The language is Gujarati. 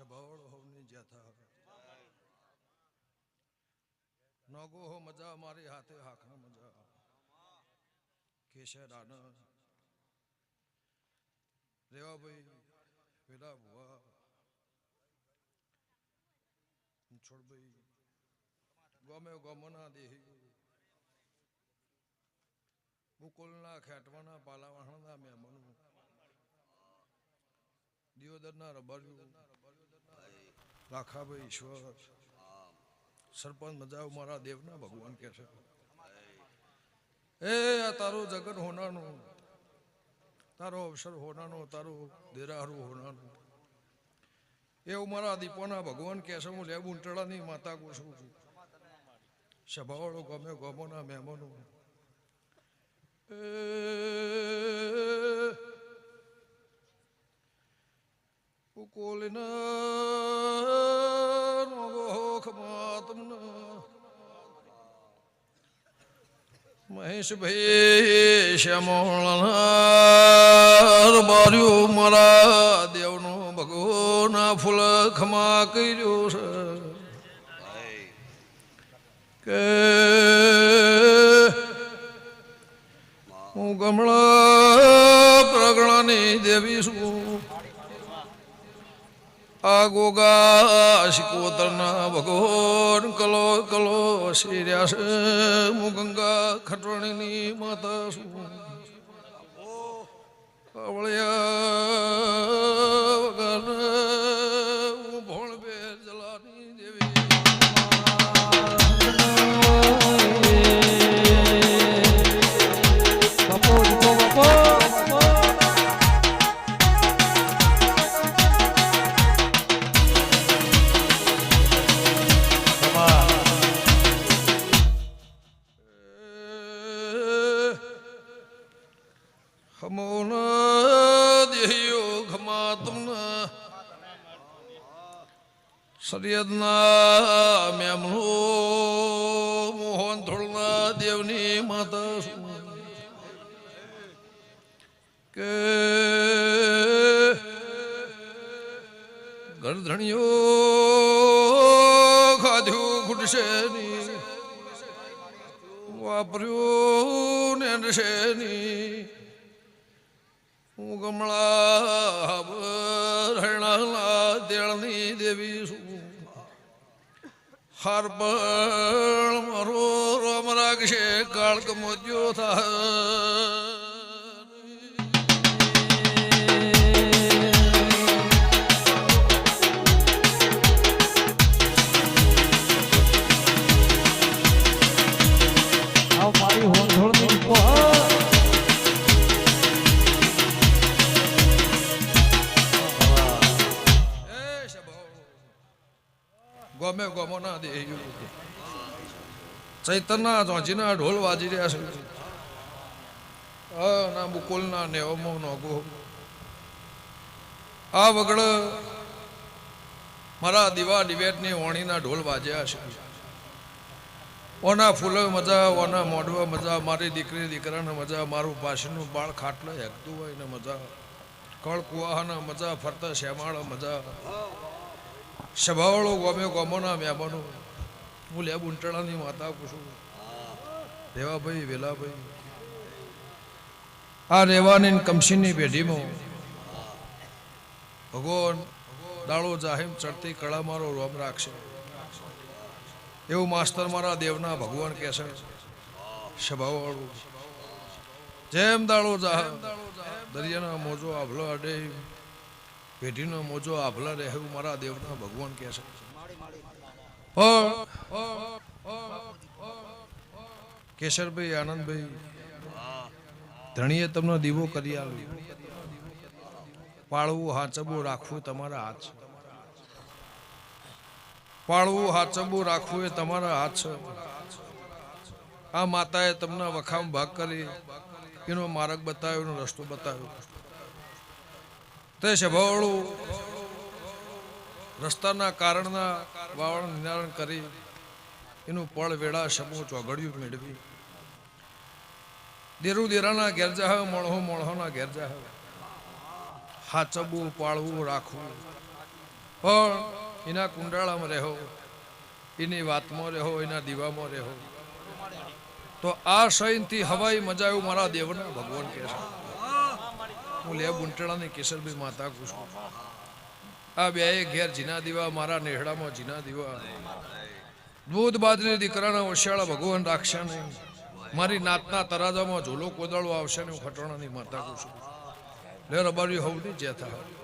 છબાવળ હોવની નગો હો મજા મારી હાથે હાખા મજા કેશર આનંદ રેવાભાઈ વેલા ભુવા. છોડભાઈ ગમે ગમના દેહી. મુકુલના ખેટવાના પાલાવાહણના મહેમાનો. દિયોદરના લાખાભાઈ ઈશ્વર. સરપંચ મજા મારા દેવના ભગવાન કે છે. એ, આ તારો જગત હોનાનું. તારો અવસર હોનાનો, તારો દેરાહરું હોનાનું. એવું મારા દીપોના ભગવાન કે છે, હું લે ઉંટળાની માતા ગોસું છું. સભાવાળો ગમે ગમોના મહેમાનો. નોગોખમાં તમને મહેશભાઈ શ્યામોળનાર બાર્યું મારા દેવનો ભગવાના ફૂલ ખમા કર્યો છે કે હું ગમણા પ્રગણાની દેવી છું આ ગોગા શિકોતરના ભગવાન કલો કલો શિર્યા છે હું ગંગા ખટવણીની હમોના દેહ્યો ઘમા તમને મેમનો મોહન ધોળના દેવની માતા કે ગરધણીઓ ખાધ્યું ખૂટશે નહીં. વાપર્યું ને નડશે નહીં. હું ગમળા દેળની દેવી છું હાર પણ મારો રમ રાખશે કાળક મોજ્યો થાય ગમે ગમો ના દે ચૈતનના ચોચીના ઢોલ વાજી રહ્યા છે. ના બુકુલના નો નોગો આ વગડ મારા દીવા દિવેટની ઓણીના ઢોલ વાજ્યા છે. ઓના ફૂલો મજા, ઓના મોઢવા મજા, મારી દીકરી, દીકરાને મજા, મારું પાછળનું બાળ ખાટલા હેકતું હોય ને મજા. કળ કુવાહાના મજા, ફરતા શ્યામાળા મજા. સભાવાળો ગમે, ગમોના મહેમાનો. હું લે બુંટણાની માતા પૂછું રેવાભાઈ, વેલાભાઈ. આ રેવાની કમશીની પેઢીમાં ભગવાન દાળો જાહેમ ચડતી કળા મારો રોમ રાખશે. એવું માસ્તર મારા દેવના ભગવાન કહે છે સભાવાળું. જેમ દાળો જાહેમ, દરિયાના મોજો આભલો અડે પેઢીનો મોજો આભલા રહે મારા દેવના ભગવાન કહે છે. કેશરભાઈ, આનંદભાઈ, ધણીએ તમને દીવો કરી આવ્યો પાળવું હાચબું રાખવું તમારા હાથ છે. પાળવું હાચબું રાખવું એ તમારા હાથ છે. આ માતાએ તમને વખામ ભાગ કરી, એનો માર્ગ બતાવ્યો, એનો રસ્તો બતાવ્યો. તે સભાવાળું રસ્તાના કારણના વાવણ નિવારણ કરી એનું પળ વેળા સમૂહ ચોઘડિયું મેળવી. દેરું દેરાના ગેરજા હવે મળહો મળહોના હવે હાચબવું પાળવું, રાખવું. પણ એના કુંડાળામાં રહો, એની વાતમાં રહો, એના દીવામાં રહો. તો આ સૈનથી હવાઈ મજા આવ્યું મારા દેવના ભગવાન કહે છે હું લે બુંટણાની કેસરભાઈ માતા કહું છું. આ બે ઘેર જીના દીવા, મારા નેહડામાં જીના દીવા. દૂધ બાજરી દીકરાના ઓશિયાળા ભગવાન રાખશે નહીં. મારી નાતના તરાજામાં ઝોલો કોદાળો આવશે ને હું ખટોણાની માતા છું. લે રબારી હોવ નહીં જે થાય